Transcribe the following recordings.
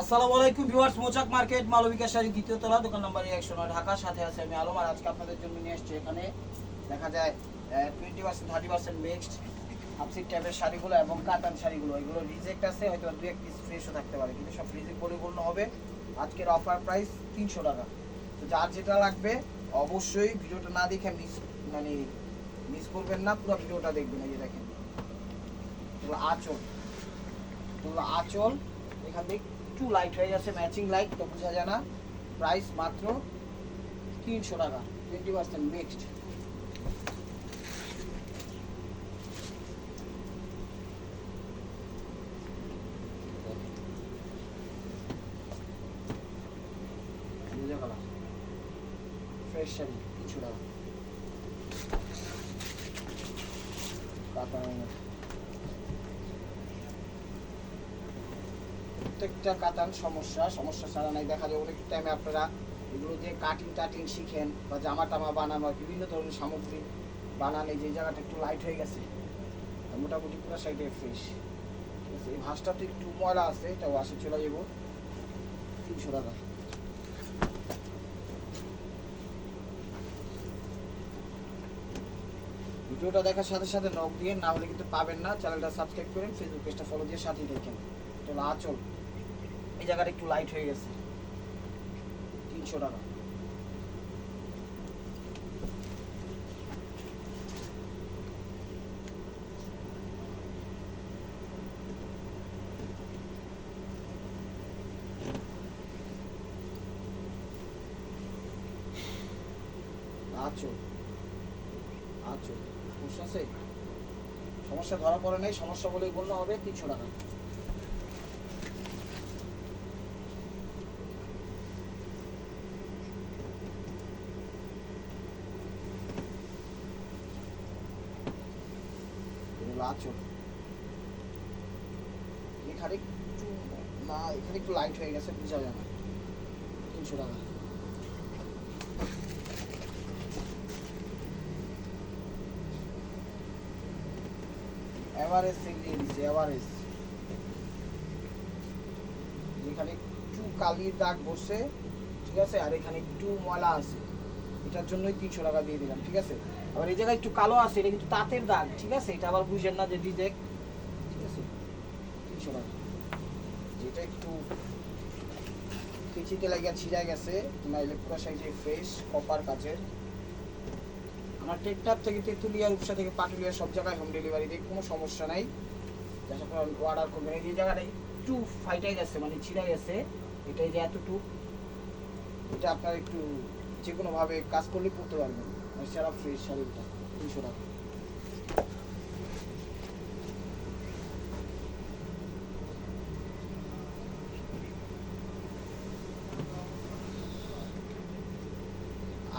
আসসালামু আলাইকুম viewers, Mouchak market, Malabika sari দ্বিতীয় তলা, দোকান নম্বর একশো নয় ঢাকার সাথে আছে আমি আলম। আর আজকে আপনাদের জন্য নিয়ে এসেছি এখানে, দেখা যায় twenty percent thirty percent mixed হাফসিট টাইপের শাড়িগুলো এবং কাতান শাড়িগুলো। এগুলো রিজেক্ট আছে, হয়তো দু এক পিস ফ্রেশও থাকতে পারে, কিন্তু সব রিজেক্ট পরিপূর্ণ হবে। আজকের অফার প্রাইস তিনশো টাকা। তো যার যেটা লাগবে, অবশ্যই ভিডিওটা না দেখে মিস মানে মিস করবেন না, পুরো ভিডিওটা দেখবেন, এই যে দেখেন। আঁচল। আঁচল, এখান থেকে একটু লাইট হয়ে যাচ্ছে ম্যাচিং লাইট তো বোঝা যায় না। প্রাইস মাত্র তিনশো টাকা twenty percent mixed fresh sari তিনশো টাকা কাতানের মধ্যে। প্রত্যেকটা কাতান সমস্যা সমস্যা ছাড়া নাই। দেখা যায় অনেক টাইমে আপনারা এগুলো দিয়ে কাটিং টাটিং শিখেন বা জামা টামা বানান বিভিন্ন ধরনের সামগ্রী এই যে জায়গাটা একটু লাইট হয়ে গেছে। মোটামুটি পুরো সাইডে ফ্রেশ ঠিক আছে, এই ভাঁজটা তো একটু ময়লা আছে এটা ওয়াশে চলে যাব। তিনশো টাকা। ভিডিওটা দেখার সাথে সাথে নক দিয়ে না হলে কিন্তু পাবেন না। চ্যানেলটা সাবস্ক্রাইব করেন ফেসবুক পেজটা ফলো দিয়ে সাথেই দেখেন। তো আচল জায়গাটা একটু লাইট হয়ে গেছে। তিনশো টাকা। আচল আচল সমস্যা ধরা পড়ে নেই, সমস্যা বলেই বললে হবে, তিনশো টাকা এগুলো আঁচল এখানে একটু না এখানে একটু লাইট হয়ে গেছে বোঝা না। তিনশো টাকা। এভারেজ সেল দিয়ে দিচ্ছে এভারেজ যেখানে একটু কালির দাগ বসছে ঠিক আছে? আর এখানে একটু ময়লা আছে। এটার জন্যই তিনশো টাকা দিয়ে দিলাম, ঠিক আছে? আবার এই জায়গায় একটু কালো আছে, এটা কিন্তু তাঁতের দাগ, ঠিক আছে? এটা আবার বুঝেন না যে ডিজেক্ট ঠিক আছে তিনশো টাকা যেটা একটু কেচিতে লাগিয়ে ছিঁড়ে গেছে নাইলে পুরো সাইজে ফ্রেশ কপার কাচের। আমার টেকটাপ থেকে তেঁতুলিয়া রূপসা থেকে পাটুলিয়া সব জায়গায় হোম ডেলিভারি দিই কোনো সমস্যা নাই। যখন অর্ডার করবেন এই যে জায়গাটা একটু ফাইটাই গেছে মানে ছিঁড়ে গেছে, এটাই যে এতটুক, এটা আপনার একটু যে কোনোভাবে কাজ করলে করতে পারবেন। সারা ফ্রেশ শাড়িটা তিনশো টাকা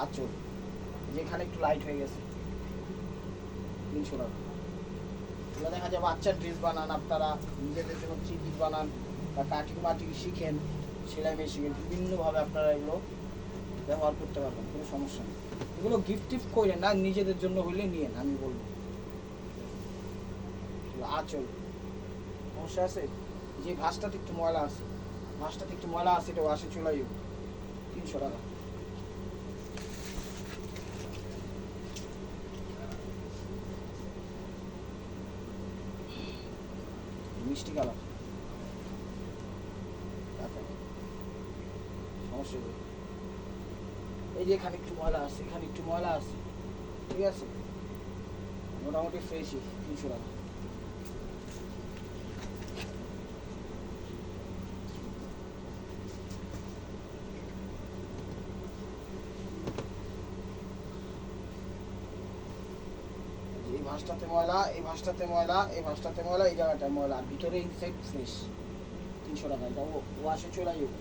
আচল যেখানে একটু লাইট হয়ে গেছে। তিনশো টাকা এগুলো দেখা যায় বাচ্চার ড্রেস বানান, আপনারা নিজেদের জন্য থ্রি পিস বানান বা কাটিং মাটিং শিখেন, সেলাই মেশিনে বিভিন্নভাবে আপনারা এগুলো ব্যবহার করতে পারবেন, কোনো সমস্যা নেই। এগুলো গিফট টিফট করেন না, নিজেদের জন্য হইলে নিয়েন, আমি বলব। আচল। সমস্যা আছে? যে ভাঁজটাতে একটু ময়লা আছে ভাঁজটাতে একটু ময়লা আছে, এটা ওয়াশে চলে যাবে তিনশো টাকা মিষ্টি কালার নেই এই যে এখানে একটু ময়লা আছে, এখানে একটু ময়লা আছে, ঠিক আছে? মোটামুটি ফ্রেশই তিনশো টাকা এই ভাঁজটাতে ময়লা, এই ভাঁজটাতে ময়লা, এই ভাঁজটাতে ময়লা, এই জায়গাটায় ময়লা। ভিতরে ইনসাইড ফ্রেশ তিনশো টাকা, এটা ওয়াশে চলে যাবে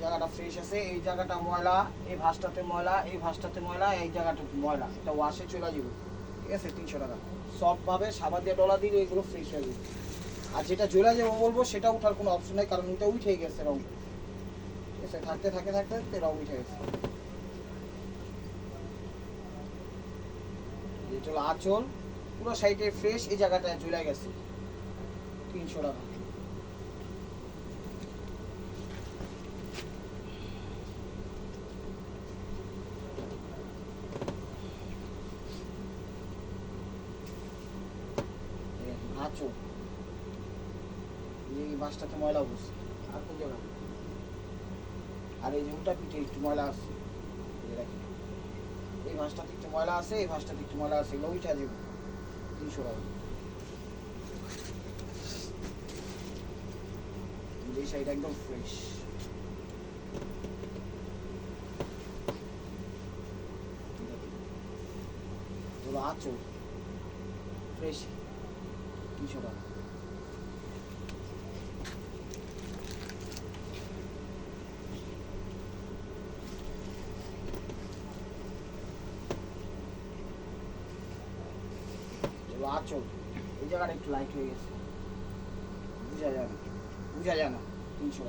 জায়গাটা ফ্রেশ আছে, এই জায়গাটা ময়লা, এই ভাঁজটাতে ময়লা, এই ভাঁজটাতে ময়লা, এই জায়গাটাতে ময়লা, এটা ওয়াশে চলে যাবে ঠিক আছে, তিনশো টাকা। সফট ভাবে সাবান দিয়ে ডলা দিলে এগুলো ফ্রেশ হয়ে যাবে। আর যেটা জ্বলে যাব বলব, সেটা উঠার কোনো অপশন নেই, কারণ ওইটা উঠে গেছে রং। গেছে থাকতে থাকতে থাকতে রং উঠে গেছে। এটা আঁচল, পুরো সাইডে ফ্রেশ এই জায়গাটায় চলে গেছে। তিনশো টাকা। আঁচল। মাছটাতে ময়লা বসছে। আর কোন জায়গায়? আর এই যে উল্টা পিঠে একটু ময়লা আসছে। এই মাছটাতে একটু ময়লা আছে এই মাছটাতে একটু ময়লা আছে এগুলো উঠা যাবে তিনশো টাকা। এই একদম ফ্রেশ আচল। ফ্রেশ তিনশো টাকা হলো আচল এই জায়গাটা একটু লাইট হয়ে গেছে। বুঝা যায় না বুঝা যায় না, তিনশো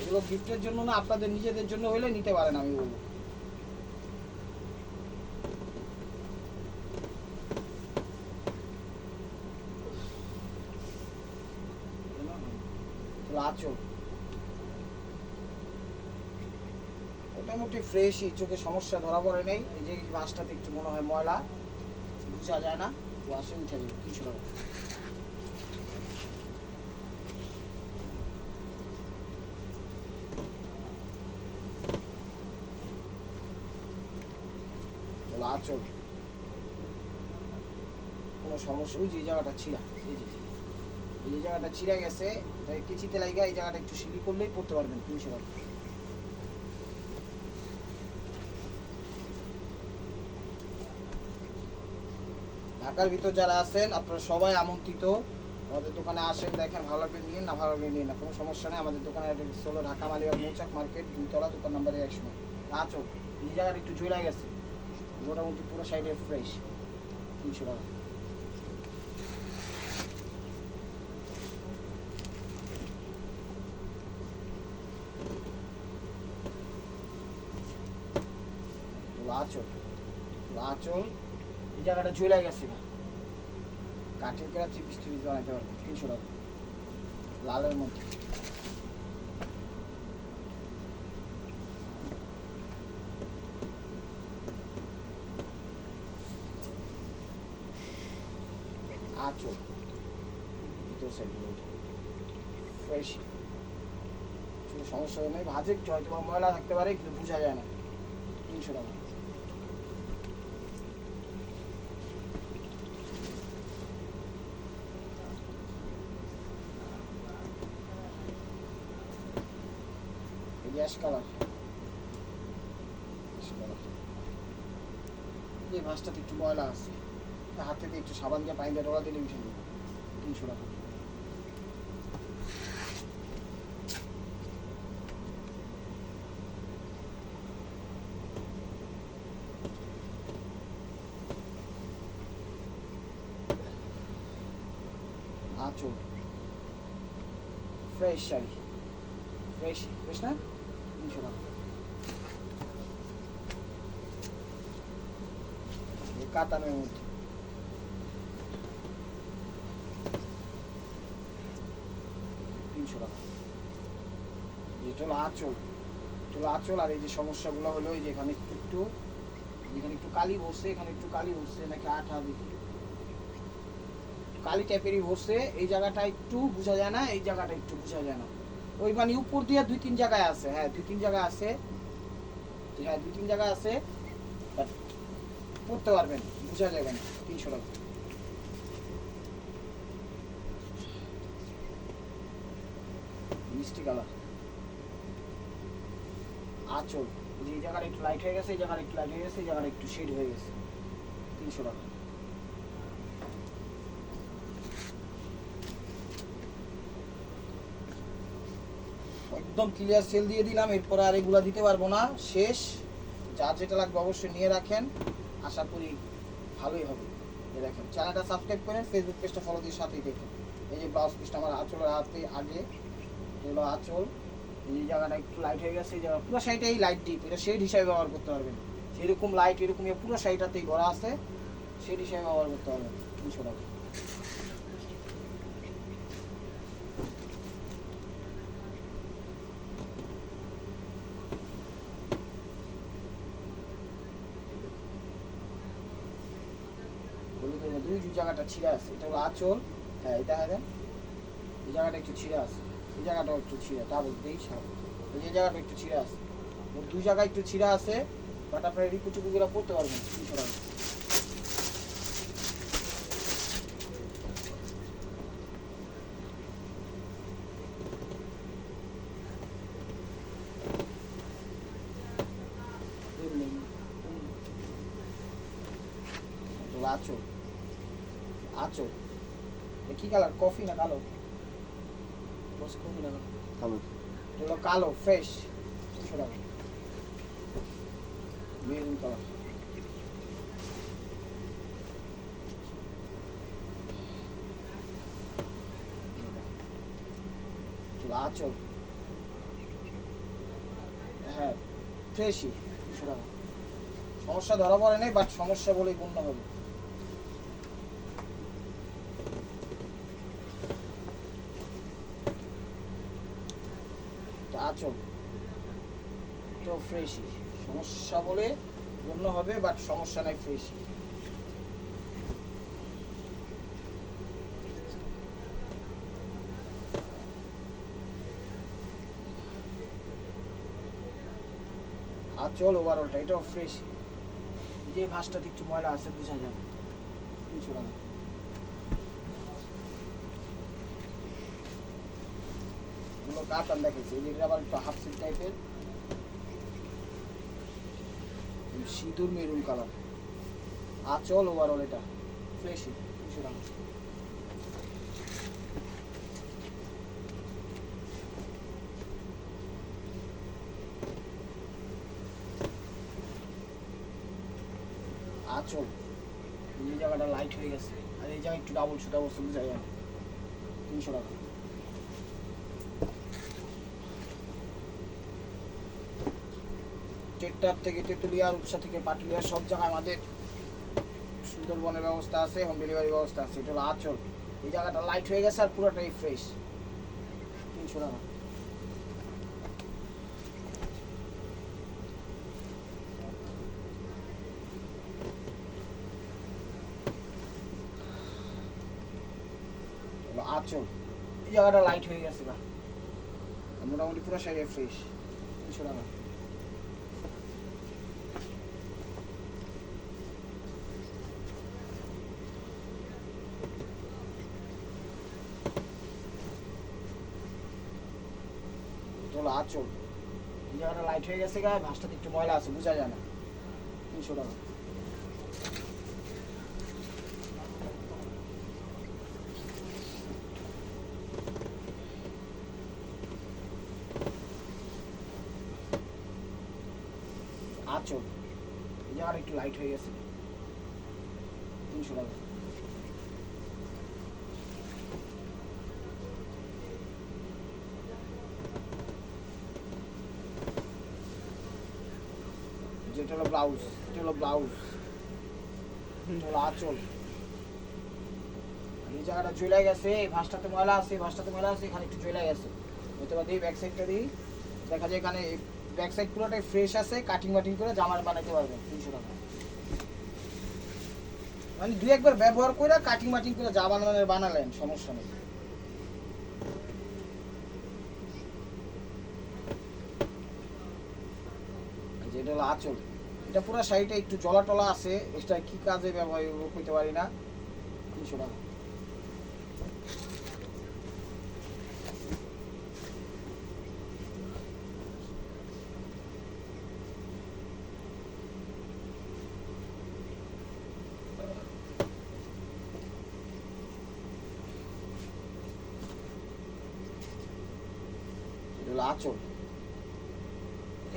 এগুলো গিফটের জন্য না, আপনাদের নিজেদের জন্য হলে নিতে পারেন, আমি বলব। আচল মোটামুটি ফ্রেশই চোখে সমস্যা ধরা পড়ে নেই। এই যে মাছটাতে একটু মনে হয় ময়লা, বোঝা যায় না। ওয়াশে উঠে যাবে কিছু আচল কোনো সমস্যা? ওই যে জায়গাটা ছিঁড়া, এই যে, এই জায়গাটা ছিঁড়ে গেছে কিচিতে লাগা এই জায়গাটা একটু সিলি করলেই পড়তে পারবেন তিনশো টাকা ঢাকার ভিতর যারা আছেন, আপনারা সবাই আমন্ত্রিত। আমাদের দোকানে আসেন, দেখেন, ভালো লাগবে, নিন, না ভালো লাগবে নিন না, কোনো সমস্যা নেই। আমাদের দোকানে অ্যাড্রেস হলো ঢাকা মালিবাগ মৌচাক মার্কেট, দুইতলা, দোকান নাম্বার একশো আছো এই জায়গাটা একটু ঝুলে গেছে। মোটামুটি পুরো সাইডে ফ্রেশ তিনশো টাকা। আচল আচল এই জায়গাটা ঝুলে গেছে। কাঠের কেরা চিপিস টিপিস বানাইতে পারবে, তিনশো টাকা। লালের মধ্যে। আচল। সমস্যা নেই ভাজে হয়তো ময়লা থাকতে পারে, কিন্তু বোঝা যায় না। তিনশো টাকা। গ্যাস কালার এই মাছটাতে একটু ময়লা আছে। হাতে দিয়ে একটু সাবান দিয়ে পানি দিয়ে দিলে উঠে যাবে তিনশো টাকা আচল। ফ্রেশ শাড়ি। ফ্রেশ ফ্রেশ না? তিনশো টাকা কাতানের মধ্যে আঁচল এটা আঁচল আর এই যে সমস্যাগুলো হলো এই যে এখানে একটু একটু এখানে একটু কালি বসছে এখানে একটু কালি বসছে নাকি আঠা দেখি কালি টাইপেরই বসছে এই জায়গাটা একটু বোঝা যায় না, এই জায়গাটা একটু বোঝা যায় না। ওই মানে উপর দিয়ে দুই তিন জায়গায় আছে হ্যাঁ দুই তিন জায়গায় আছে। হ্যাঁ দুই তিন জায়গায় আছে। পড়তে পারবেন, বোঝা যাবে না, তিনশো টাকা। মিষ্টি কালার। আচল, যে জায়গাটা একটু লাইট হয়ে গেছে, এই জায়গাটা একটু লাইট হয়ে গেছে, এই জায়গাটা একটু শেড হয়ে গেছে। তিনশো টাকা। একদম ক্লিয়ার সেল দিয়ে দিলাম, এরপর আর এগুলা দিতে পারব না। শেষ। যার যেটা লাগবে অবশ্যই নিয়ে রাখেন। আশা করি ভালোই হবে। এই দেখেন চ্যানেলটা সাবস্ক্রাইব করেন ফেসবুক পেজটা ফলো দিয়ে সাথেই দেখেন। এই যে ব্লাউজ পিসটা আমার আঁচলের হাতে আগে, এগুলো আঁচল। এই জায়গাটা একটু লাইট হয়ে গেছে, এই জায়গা পুরো শাড়িটাই লাইট ডিপ এটা শেড হিসাবে ব্যবহার করতে পারবেন। যেরকম লাইট এরকম পুরো শাড়িটাতেই করা আছে। শেড হিসাবে ব্যবহার করতে পারবেন। তিনশো টাকা হলুদের মধ্যে ওই যে জায়গাটা ছিঁড়ে আছে। এটা হলো আঁচল। হ্যাঁ এটা দেখা যায় এই জায়গাটা একটু ছিঁড়ে আছে। এই জায়গাটাও একটু ছিঁড়ে, তা বলতে এই এই জায়গাটা একটু ছিঁড়ে আছে। দুই জায়গায় একটু ছিঁড়ে আছে বাট আপনার রিপু চুপুগুলো পড়তে পারবেন তিনশো টাকা এ কি কালার? কফি না কালো? বস কফি না কালো। হলো কালো ফ্রেশ তিনশো টাকা মেরুন কালার। আচল। হ্যাঁ ফ্রেশই টাকা সমস্যা ধরা পড়ে নাই বাট সমস্যা বলেই গণ্য হবে এটা আচল তো ফ্রেশই সমস্যা বলে গণ্য হবে বাট সমস্যা নাই ফ্রেশই আচল ওভারঅলটা এটাও ফ্রেশ যে ভাঁজটাতে একটু ময়লা আছে, বোঝা যাবে। টাকা এগুলো কাতান দেখেছি এটা আবার একটু হাফ সিল টাইপের সিঁদুর মেরুন কালার। আচল ওভারঅল এটা। তিনশো টাকা আচল। এই জায়গাটা লাইট হয়ে গেছে। আর এই জায়গায় একটু ডাবল সুতা বস্তু যায় তিনশো টাকা। টেকটাপ থেকে তেঁতুলিয়া, রূপসা থেকে পাটুলিয়া, সব জায়গায় আমাদের সুন্দরবনের ব্যবস্থা আছে হোম ডেলিভারি ব্যবস্থা আছে, এটা হলো আচল। এই জায়গাটা লাইট হয়ে গেছে আর পুরোটাই ফ্রেশ তিনশো টাকা। আঁচল। এই জায়গাটা লাইট হয়ে গেছে মোটামুটি পুরো শাড়ি ফ্রেশ তিনশো টাকা এটা হলো আঁচল এই জায়গাটা লাইট হয়ে গেছে গায়ে ভাঁজটাতে একটু ময়লা আছে, বোঝা যায় না। তিনশো টাকা। আঁচল। এই একটু লাইট হয়ে গেছে। তিনশো টাকা। যেটা হলো ব্লাউজ এটা ব্লাউজ। এটা হলো আঁচল এই জায়গাটা চলে গেছে, এই ভাঁজটাতে ময়লা আছে, এই ময়লা আছে, এখানে একটু চলে গেছে। হয়তো বা দিই ব্যাক সাইডটা দিই। দেখা যায় এখানে ব্যাক সাইড পুরোটাই ফ্রেশ আছে কাটিং বাটিং করে জামা বানাতে পারবেন, তিনশো টাকা। মানে দুই একবার ব্যবহার করে কাটিং মাটিং করে জামা বানানোর বানালেন, সমস্যা নেই। এই যে হলো আঁচল। এটা পুরো শাড়িটা একটু জলা টলা আছে। এটা কি কাজে ব্যবহার করতে পারি না। হলো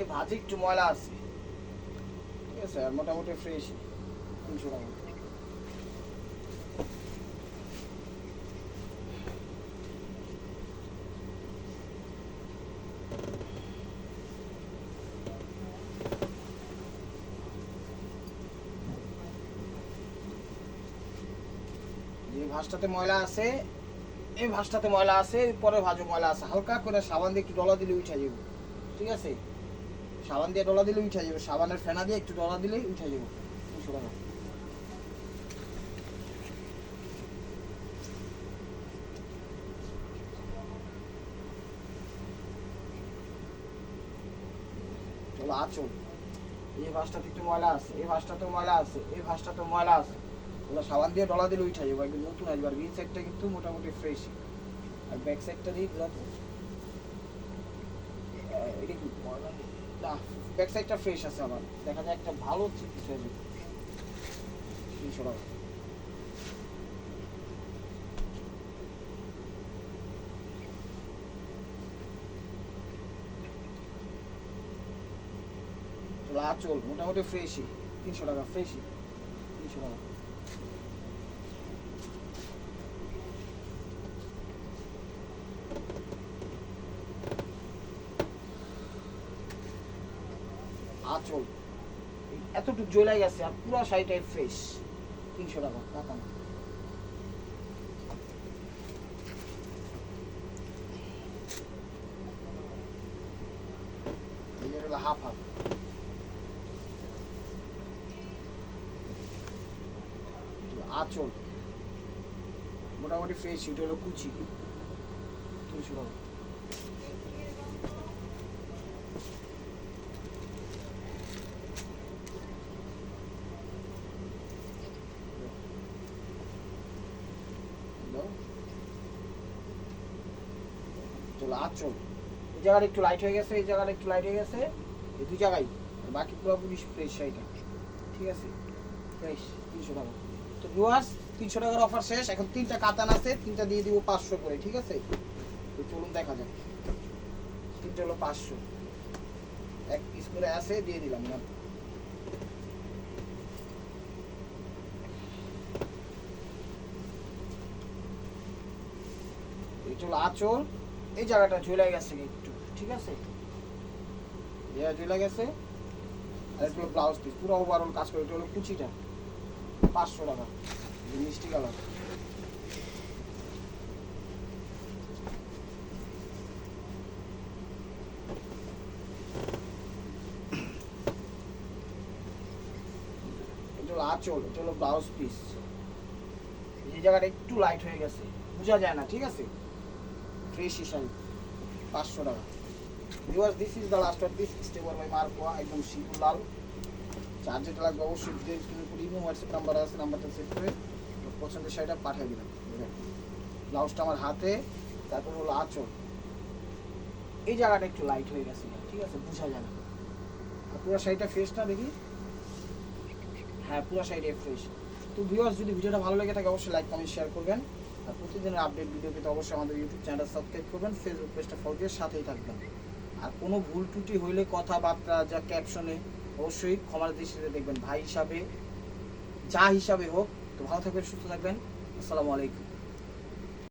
এই ভাজি একটু ময়লা আছে। লাগতেছে আর মোটামুটি ফ্রেশ ময়লা আছে, এই ভাসটাতে ময়লা আছে পরে ভাজু ময়লা আছে। হালকা করে সাবান দিয়ে একটু ডলা দিলে উঠে যাবে। ঠিক আছে? সাবান দিয়ে ডলা দিলে উঠে যাবে। সাবানের ফেনা দিয়ে একটু ডলা দিলেই উঠে যাব। তিনশো টাকা চলো আচল এই ভাঁজটাতে একটু ময়লা আছে, এই ভাঁজটাতে ময়লা আছে, এই ভাঁজটাতে ময়লা আছে। ওগুলো সাবান দিয়ে ডলা দিলে উঠে যাব। একদম নতুন আসবে আর বি সাইডটা কিন্তু মোটামুটি ফ্রেশ আর ব্যাক সাইডটা দিয়ে দিলাম এটা কি ময়লা নেই? না ব্যাক সাইডটা ফ্রেশ আছে আমার দেখা যায় একটা ভালো চিকিৎসা হয়ে তিনশো টাকা চলো আচল মোটামুটি ফ্রেশই তিনশো টাকা ফ্রেশই তিনশো টাকা আচল এই এতটুকু জ্বলাই গেছে আর পুরো শাড়িটাই ফ্রেশ তিনশো টাকা টাকা হাফ হাফ আচল। মোটামুটি ফ্রেশ এটা হলো কুচি। তিনশো টাকা। চলো আচল এই জায়গাটা একটু লাইট হয়ে গেছে, এই জায়গাটা একটু লাইট হয়ে গেছে। এই দুই জায়গায়। বাকি পুরোপুরি ফ্রেশ শাড়িটা ঠিক আছে? ফ্রেশ তিনশো টাকা। তো ভিউয়ার্স তিনশো টাকার অফার শেষ। এখন তিনটা কাতান আছে, তিনটা দিয়ে দিব পাঁচশো করে, ঠিক আছে? তো চলুন দেখা যাক। তিনটা হলো পাঁচশো। এক পিস করে আছে, দিয়ে দিলাম না। এটা হলো আঁচল। এই জায়গাটা ঝুলে গেছে একটু, ঠিক আছে? এটা ঝুলে গেছে। আর হলো ব্লাউজ পিস পুরো ওভারঅল কাজ করে এটা হলো কুচিটা। পাঁচশো টাকা মিষ্টি কালার আঁচল, এটা হলো ব্লাউজ পিস এই জায়গাটা একটু লাইট হয়ে গেছে, বোঝা যায় না, ঠিক আছে? ফ্রেশ হিসাবে পাঁচশো টাকা। Viewers this is the last of this stable by মার্কোয়া একদম শিবুর লাল চার যেটা লাগবে অবশ্যই ভিডিও স্ক্রিনে করে ইমো হোয়াটসঅ্যাপ নাম্বার আছে নাম্বারটা সেভ করে পছন্দের শাড়িটা পাঠিয়ে দিলাম ব্লাউজটা আমার হাতে, তারপর হলো আঁচল। এই জায়গাটা একটু লাইট হয়ে গেছে, ঠিক আছে? বোঝা যায় না। পুরো শাড়িটা ফ্রেশ না দেখি? হ্যাঁ পুরো শাড়িটা ফ্রেশ তো ভিউয়ার্স যদি ভিডিওটা ভালো লেগে থাকে, অবশ্যই লাইক কমেন্ট শেয়ার করবেন। প্রতিদিনের আপডেট ভিডিও পেতে অবশ্যই আমাদের ইউটিউব চ্যানেলটা সাবস্ক্রাইব করবেন ফেসবুক পেজটা ফলো দিয়ে সাথেই থাকবেন। আর কোনো ভুল ত্রুটি হইলে কথাবার্তা যা ক্যাপশনে অবশ্যই ক্ষমার দৃষ্টিতে দেখবেন। ভাই হিসাবে, যা হিসাবে হোক, তো ভালো থাকবেন, সুস্থ থাকবেন। আসসালামু আলাইকুম।